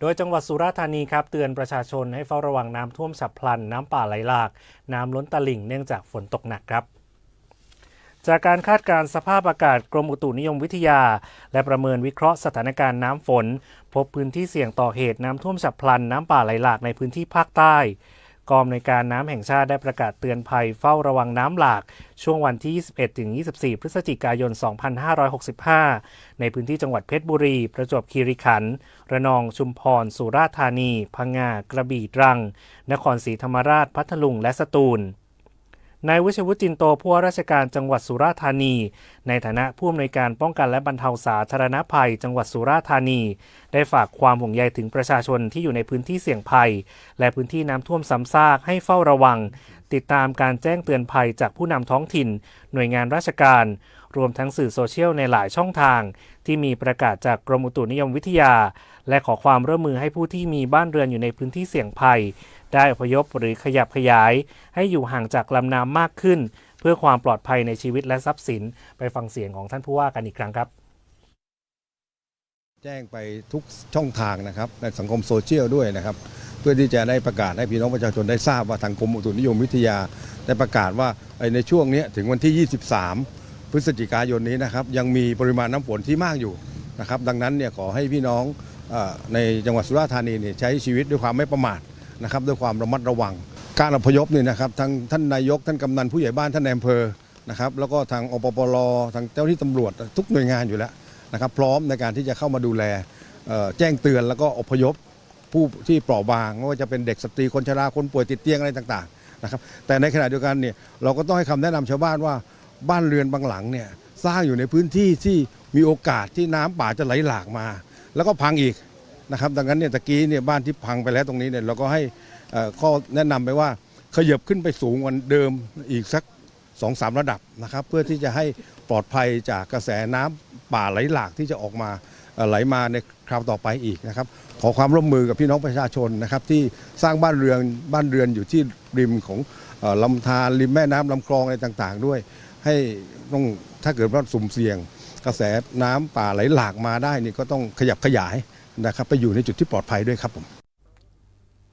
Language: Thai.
โดยจังหวัดสุราษฎร์ธานีครับเตือนประชาชนให้เฝ้าระวังน้ำท่วมฉับพลัน น้ำป่าไหลหลาก น้ำล้นตลิ่งเนื่องจากฝนตกหนักครับจากการคาดการณ์สภาพอากาศกรมอุตุนิยมวิทยา และประเมินวิเคราะห์สถานการณ์น้ำฝน พบพื้นที่เสี่ยงต่อเหตุน้ำท่วมฉับพลัน น้ำป่าไหลหลากในพื้นที่ภาคใต้ กองในการน้ำแห่งชาติได้ประกาศเตือนภัยเฝ้าระวังน้ำหลาก ช่วงวันที่ 21 ถึง 24 พฤศจิกายน 2565 ในพื้นที่จังหวัดเพชรบุรี ประจวบคีรีขันธ์ ระนอง ชุมพร สุราษฎร์ธานี พังงา กระบี่ ตรัง นครศรีธรรมราช พัทลุง และสตูล นายวิชวุฒิจินโตผู้ว่าราชการจังหวัดสุราษฎร์ธานี ในฐานะผู้อำนวยการป้องกันและบรรเทาสาธารณภัย จังหวัดสุราษฎร์ธานี ได้ฝากความห่วงใยถึงประชาชนที่อยู่ในพื้นที่เสี่ยงภัย และพื้นที่น้ำท่วมซ้ำซากให้เฝ้าระวัง ติดตามการแจ้งเตือนภัยจากผู้นำท้องถิ่น หน่วยงานราชการ รวมทั้งสื่อโซเชียลในหลายช่องทาง ที่มีประกาศจากกรมอุตุนิยมวิทยา และขอความร่วมมือให้ผู้ที่มีบ้านเรือนอยู่ในพื้นที่เสี่ยงภัย ได้อพยพหรือขยับขยาย ให้อยู่ห่างจากลำน้ำมากขึ้น เพื่อความปลอดภัยในชีวิตและทรัพย์สิน ไปฟังเสียงของท่านผู้ว่ากันอีกครั้งครับ แจ้งไปทุกช่องทางนะครับในสังคมโซเชียลด้วยนะครับ เพื่อที่จะได้ประกาศให้พี่น้องประชาชนได้ทราบว่าทางกรมอุตุนิยมวิทยา ได้ประกาศว่าในช่วงนี้ถึงวันที่ 23 พฤศจิกายนนี้นะครับยังมีปริมาณน้ำฝนที่มากอยู่นะครับดังนั้นเนี่ยขอให้พี่น้องในจังหวัดสุราษฎร์ธานีเนี่ยใช้ชีวิตด้วยความไม่ประมาท นะครับด้วยความระมัดระวัง การอพยพนี่นะครับทางท่านนายกท่านกำนันผู้ใหญ่บ้านท่านนายอำเภอนะครับแล้วก็ทางอปปรทางเจ้าหน้าที่ตำรวจทุกหน่วยงานอยู่แล้วนะครับพร้อมในการที่จะเข้ามาดูแลแจ้งเตือนแล้วก็อพยพผู้ที่เปราะบางไม่ว่าจะเป็นเด็กสตรีคนชราคนป่วยติดเตียงอะไรต่างๆนะครับแต่ในขณะเดียวกันเนี่ยเราก็ต้องให้คำแนะนำชาวบ้านว่าบ้านเรือนบางหลังเนี่ยสร้างอยู่ในพื้นที่ที่มีโอกาสที่น้ำป่าจะไหลหลากมา แล้วก็พังอีก นะครับดังนั้นเนี่ยตะกี้เนี่ยบ้านที่พังไปแล้วตรงนี้เนี่ยเราก็ให้ข้อแนะนำไปว่าขยับขึ้นไปสูงกว่าเดิมอีกสักสองสามระดับนะครับ เพื่อที่จะให้ปลอดภัยจากกระแสน้ำป่าไหลหลากที่จะออกมาไหลมาในคราวต่อไปอีกนะครับ ขอความร่วมมือกับพี่น้องประชาชนนะครับ ที่สร้างบ้านเรือนบ้านเรือนอยู่ที่ริมของลำธารริมแม่น้ำลำคลองอะไรต่าง ๆ ด้วย ให้ต้องถ้าเกิดว่าสุ่มเสี่ยง กระแสน้ำป่าไหลหลากมาได้นี่ก็ต้องขยับขยาย นะครับไปอยู่ในจุดที่ปลอดภัยด้วยครับผม